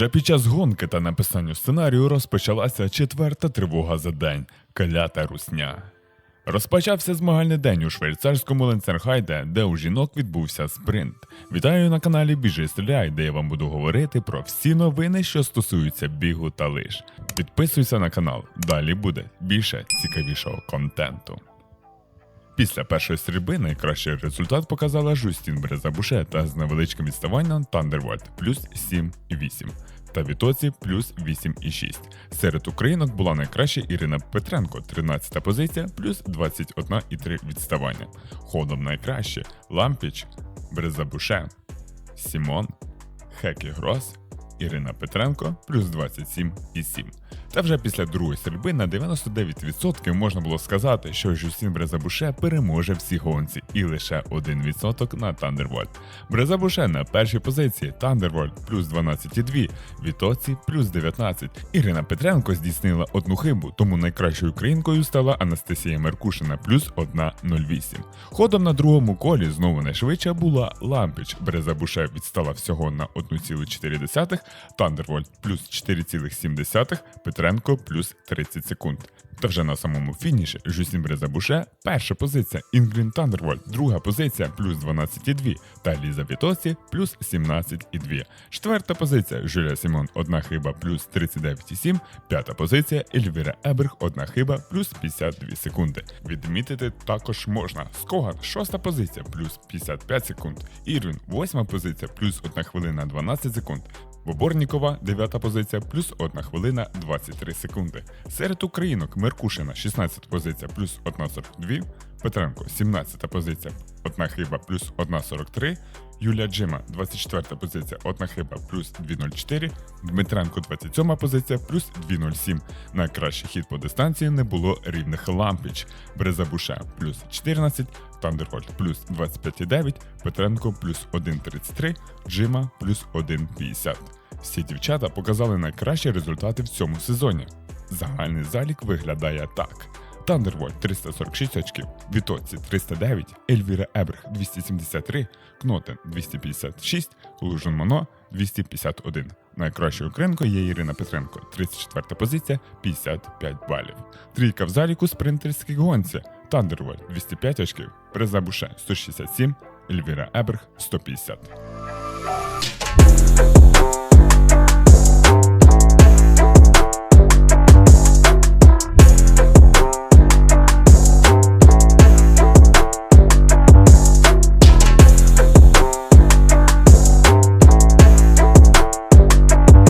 Вже під час гонки та написанню сценарію розпочалася четверта тривога за день калята русня. Розпочався змагальний день у швейцарському Ленцерхайде, де у жінок відбувся спринт. Вітаю на каналі Біжи Стріляй, де я вам буду говорити про всі новини, що стосуються бігу та лиш. Підписуйся на канал, далі буде більше цікавішого контенту. Після першої стрільби найкращий результат показала Жустін Брезабуше та з невеличким відставанням Тандервольт плюс 7,8 та Вітоці плюс 8,6. Серед українок була найкраща Ірина Петренко, 13 позиція плюс 21,3 відставання. Ходом найкраще Лампіч, Брезабуше, Сімон, Хекі Грос, Ірина Петренко плюс 27,7. Та вже після другої стрільби на 99% можна було сказати, що Жюстін Брезабуше переможе всі гонці і лише 1% на Тандервольт. Брезабуше на першій позиції Тандервольт плюс 12,2, Вітоці плюс 19. Ірина Петренко здійснила одну хибу, тому найкращою українкою стала Анастасія Меркушина плюс 1,08. Ходом на другому колі знову найшвидша була Лампіч. Брезабуше відстала всього на 1,4, Тандервольт плюс 4,7, Петренко плюс 30 секунд. Та вже на самому фініші Жюсін Брезабуше перша позиція Інгрін Тандервольт, друга позиція плюс 12,2 та Ліза Вітоці плюс 17,2. Четверта позиція Жюля Сімон одна хиба плюс 39,7. П'ята позиція Ельвіра Еберг одна хиба плюс 52 секунди. Відмітити також можна. Скоган шоста позиція плюс 55 секунд. Ірвін восьма позиція плюс 1 хвилина 12 секунд. Боборнікова, 9 позиція, плюс 1 хвилина 23 секунди. Серед українок Меркушина, 16 позиція, плюс 1,42. Петренко, 17 позиція, 1 хиба, плюс 1,43. Юлія Джима, 24 позиція, 1 хиба, плюс 2,04. Дмитренко, 27 позиція, плюс 2,07. Найкращий хід по дистанції не було рівних лампіч. Брезабуша, плюс 14. Тандервольт плюс 25,9, Петренко плюс 1,33, Джима плюс 1,50. Всі дівчата показали найкращі результати в цьому сезоні. Загальний залік виглядає так. Тандервольт 346 очків, Вітоці 309, Ельвіра Еберг 273, Кнотен 256, Лужин Моно 251. Найкращою українкою є Ірина Петренко, 34 позиція, 55 балів. Трійка в заліку спринтерській гонці. Тандервольт 205 очків, Презабуше 167, Ельвіра Еберг 150.